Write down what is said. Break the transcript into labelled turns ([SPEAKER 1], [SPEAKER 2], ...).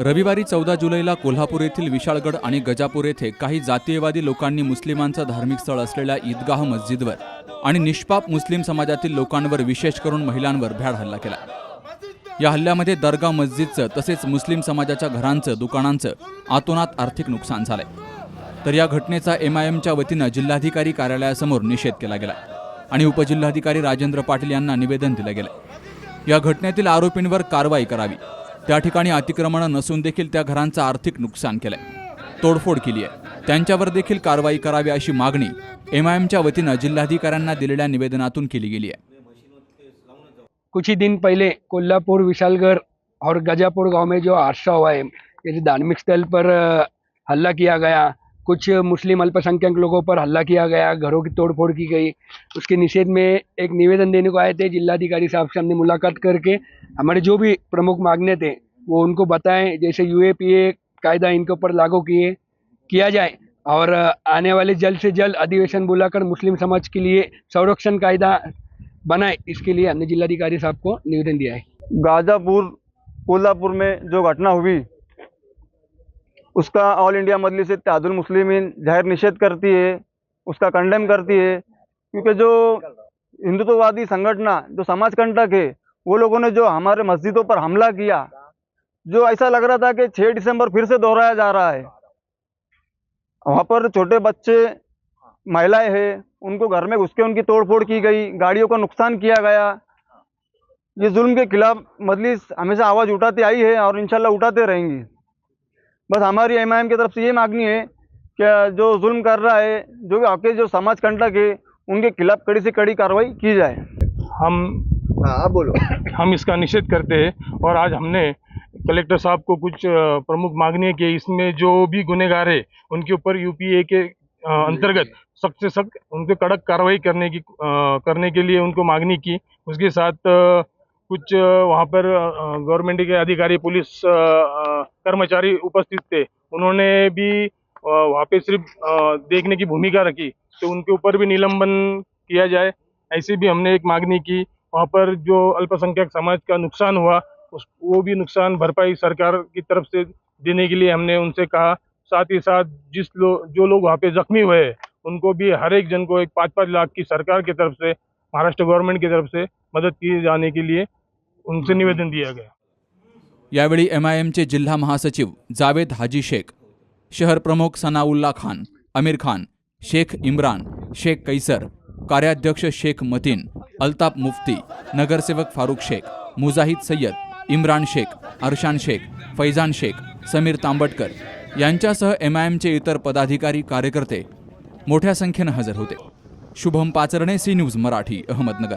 [SPEAKER 1] रविवारी चौदा जुलैला कोल्हापूर येथील विशाळगड आणि गजापूर येथे काही जातीयवादी लोकांनी मुस्लिमांचं धार्मिक स्थळ असलेल्या ईदगाह मस्जिदवर आणि निष्पाप मुस्लिम समाजातील लोकांवर विशेष करून महिलांवर भ्याड हल्ला केला. या हल्ल्यामध्ये दर्गा मस्जिदचं तसेच मुस्लिम समाजाच्या घरांचं दुकानांचं आतोनात आर्थिक नुकसान झालंय. तर या घटनेचा एम आय एमच्या वतीनं जिल्हाधिकारी कार्यालयासमोर निषेध केला गेला आणि उपजिल्हाधिकारी राजेंद्र पाटील यांना निवेदन दिलं गेलं या घटनेतील आरोपींवर कारवाई करावी. त्या ठिकाणी अतिक्रमणं नसून देखील त्या घरांचं आर्थिक नुकसान केलंय. तोडफोड केली आहे. त्यांच्यावर देखील कारवाई करावी अशी मागणी एम आय एमच्या वतीनं जिल्हाधिकाऱ्यांना दिलेल्या निवेदनातून केली गेली आहे.
[SPEAKER 2] कुछ ही दिन पहले कोल्हापुर विशालगढ़ और गजापुर गांव में जो हादसा हुआ है ये धार्मिक स्थल पर हल्ला किया गया कुछ मुस्लिम अल्पसंख्यक लोगों पर हल्ला किया गया, घरों की तोड़फोड़ की गई। उसके निषेध में एक निवेदन देने को आए थे जिलाधिकारी साहब से हमने मुलाकात करके। हमारे जो भी प्रमुख मांगने थे, वो उनको बताएँ, जैसे यू ए कायदा इनके ऊपर लागू किए, किया जाए। और आने वाले जल्द से जल्द अधिवेशन बुलाकर मुस्लिम समाज के लिए संरक्षण कायदा बनाए, इसके लिए हमने जिलाधिकारी साहब को निवेदन दिया है।
[SPEAKER 3] गाज़ापुर, कोल्हापुर में जो घटना हुई उसका ऑल इंडिया मजलिस इत्तेहादुल मुस्लिमीन ज़ाहिर निषेध करती है, उसका कंडेम करती है, क्योंकि जो हिंदुत्ववादी संगठना, जो समाज कंटक है, वो लोगों ने जो हमारे मस्जिदों पर हमला किया, जो ऐसा लग रहा था कि 6 दिसंबर फिर से दोहराया जा रहा है। वहाँ पर छोटे बच्चे, महिलाएँ हैं, उनको घर में घुस के उनकी तोड़फोड़ की गई, गाड़ियों का नुकसान किया गया। ये जुल्म के खिलाफ मजलिस हमेशा आवाज़ उठाती आई है और इंशाल्लाह उठाते रहेंगी। बस हमारी एम की तरफ़ से ये मांगनी है कि जो जुल्म कर रहा है जो आपके जो समाज कंटक है उनके खिलाफ कड़ी से कड़ी कार्रवाई की जाए।
[SPEAKER 4] हम
[SPEAKER 3] हाँ बोलो।
[SPEAKER 4] हम इसका निषेध करते हैं और आज हमने कलेक्टर साहब को कुछ प्रमुख मांगनी है कि इसमें जो भी गुनेगार है उनके ऊपर यूपीए के अंतर्गत सख्त से सख्त उनके कड़क कार्रवाई करने की करने के लिए उनको मांगनी की। उसके साथ कुछ वहाँ पर गवर्नमेंट के अधिकारी पुलिस कर्मचारी उपस्थित थे। उन्होंने भी वहाँ पे सिर्फ़ देखने की भूमिका रखी तो उनके ऊपर भी निलंबन किया जाए ऐसे भी हमने एक मांगनी की। वहाँ पर जो अल्पसंख्यक समाज का नुकसान हुआ उस वो भी नुकसान भरपाई सरकार की तरफ़ से देने के लिए हमने उनसे कहा। साथ ही साथ जिस लो जो लोग वहाँ पे जख्मी हुए उनको भी हर एक जन को एक पाँच पाँच लाख की सरकार की तरफ़ से महाराष्ट्र गवर्नमेंट की तरफ़ से मदद किए जाने के लिए उनसे निवेदन दिया गया।
[SPEAKER 1] यावेळी एम आय एमचे जिल्हा महासचिव जावेद हाजी शेख शहर प्रमुख सनाउल्ला खान आमिर खान शेख इम्रान शेख कैसर कार्याध्यक्ष शेख मतीन अल्ताफ मुफ्ती नगरसेवक फारुख शेख मुजाहिद सय्यद इम्रान शेख अरशान शेख फैजान शेख समीर तांबटकर यांच्यासह एम आय एमचे इतर पदाधिकारी कार्यकर्ते मोठ्या संख्येनं हजर होते. Shubham Pacharne C news Marathi Ahmednagar.